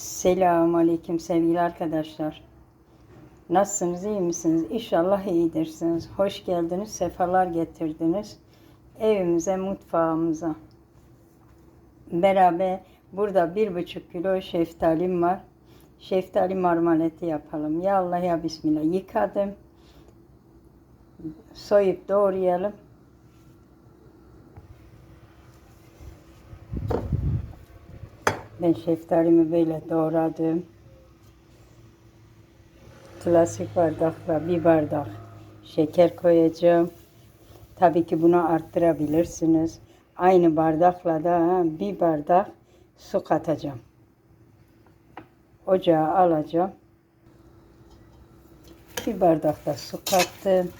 Selamun Aleyküm sevgili arkadaşlar. Nasılsınız, iyi misiniz? İnşallah iyidirsiniz. Hoş geldiniz, sefalar getirdiniz. Evimize, mutfağımıza. Beraber burada bir buçuk kilo şeftalim var. Şeftali marmaleti yapalım. Ya Allah ya Bismillah. Yıkadım. Soyup doğrayalım. Ben şeftalimi böyle doğradım. Klasik bardakla bir bardak şeker koyacağım. Tabii ki bunu arttırabilirsiniz. Aynı bardakla da bir bardak su katacağım. Ocağa alacağım. Bir bardak da su kattım.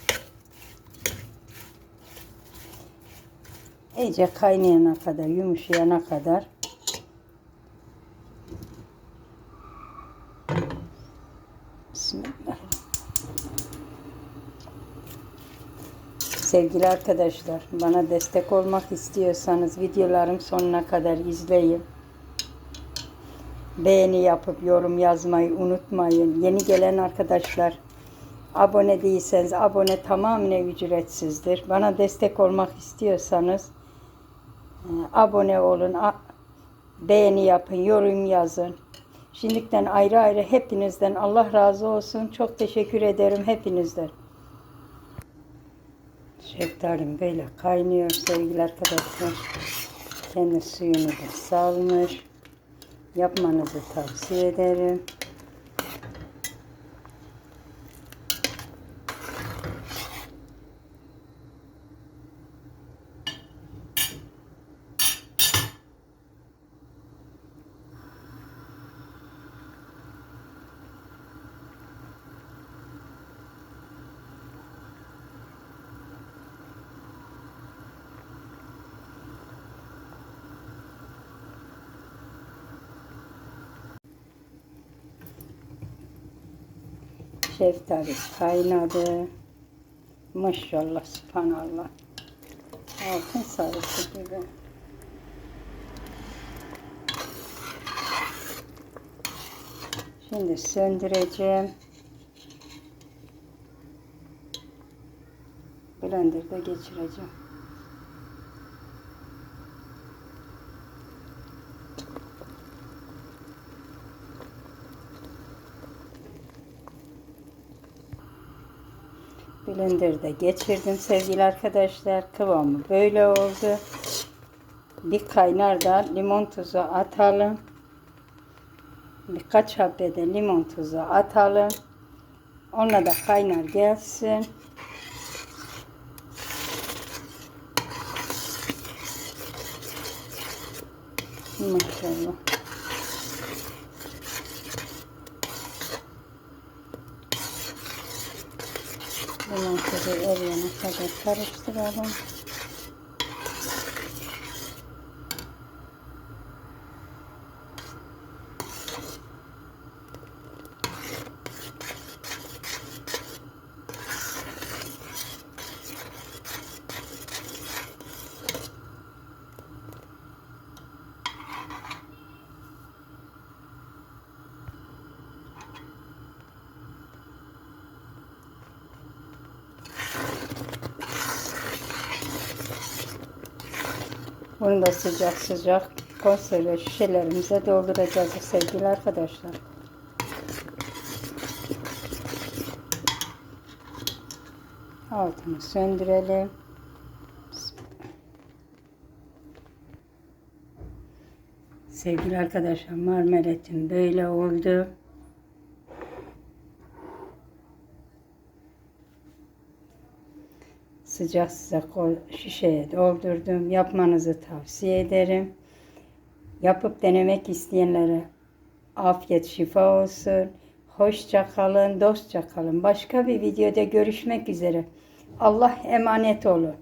İyice kaynayana kadar, yumuşayana kadar Sevgili arkadaşlar, bana destek olmak istiyorsanız videolarım sonuna kadar izleyin. Beğeni yapıp yorum yazmayı unutmayın. Yeni gelen arkadaşlar, abone değilseniz abone tamamen ücretsizdir. Bana destek olmak istiyorsanız e, abone olun, beğeni yapın, yorum yazın. Şimdiden ayrı ayrı hepinizden Allah razı olsun. Çok teşekkür ederim hepinizden. Şeftalim böyle kaynıyor sevgili arkadaşlar. Kendi suyunu da salmış. Yapmanızı tavsiye ederim. Şeftali kaynadı. Maşallah, subhanallah. Altın sarısı gibi. Şimdi söndüreceğim. Blender'da geçireceğim. Blender'da geçirdim sevgili arkadaşlar. Kıvamı böyle oldu. Bir kaynar da limon tuzu atalım. Birkaç habe de limon tuzu atalım. Onunla da kaynar gelsin. Maşallah. Limon tuzu eriyene kadar karıştıralım. Bunu da sıcak sıcak konserve şişelerimize dolduracağız sevgili arkadaşlar. Altını söndürelim. Sevgili arkadaşlar marmeletim böyle oldu. Sıcak sıcak şişeye doldurdum. Yapmanızı tavsiye ederim. Yapıp denemek isteyenlere afiyet şifa olsun. Hoşça kalın, dostça kalın. Başka bir videoda görüşmek üzere. Allah emanet olun.